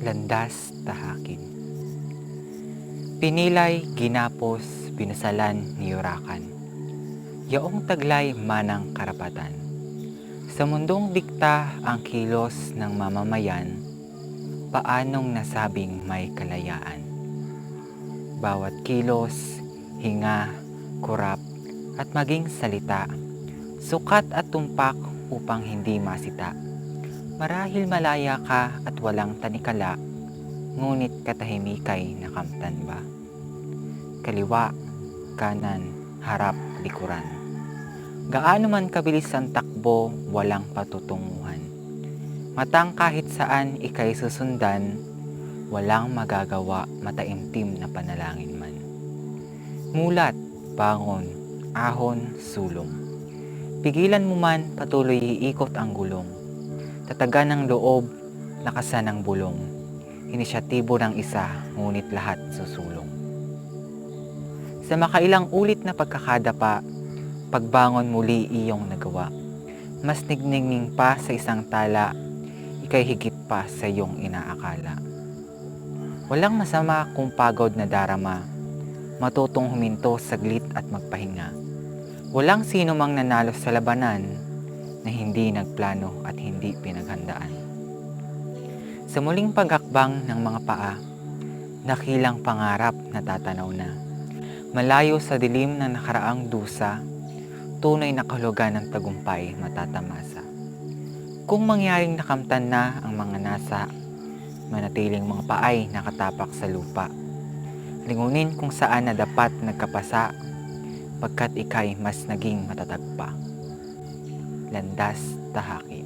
landas tahakin. Pinilay, ginapos, binasalan, niyurakan. Yaong taglay manang karapatan. Sa mundong dikta ang kilos ng mamamayan, paanong nasabing may kalayaan? Bawat kilos, hinga, kurap, at maging salita, sukat at tumpak upang hindi masita. Marahil malaya ka at walang tanikala, ngunit katahimikay nakamtan ba? Kaliwa, kanan, harap, likuran. Gaano man kabilis ang takbo, walang patutunguhan. Matang kahit saan ikay susundan, walang magagawa mataimtim na panalangin man. Mulat, bangon, ahon, sulong. Pigilan mo man, patuloy iikot ang gulong. Tatagan ng loob, lakasan ng bulong. Inisyatibo ng isa, ngunit lahat susulong. Sa makailang ulit na pagkakadapa, pagbangon muli iyong nagawa. Mas nigningning pa sa isang tala, ikay higit pa sa iyong inaakala. Walang masama kung pagod na darama, matutong huminto saglit at magpahinga. Walang sino mang nanalo sa labanan na hindi nagplano at hindi pinaghandaan. Sa muling paghakbang ng mga paa, nakilang pangarap na tatanaw na. Malayo sa dilim ng nakaraang dusa, tunay na kahulugan ng tagumpay matatamasa. Kung mangyaring nakamtan na ang mga nasa, manatiling mga paay nakatapak sa lupa. Lingunin kung saan na dapat nagkapasa, pagkat ikay mas naging matatag pa. Landas tahaki.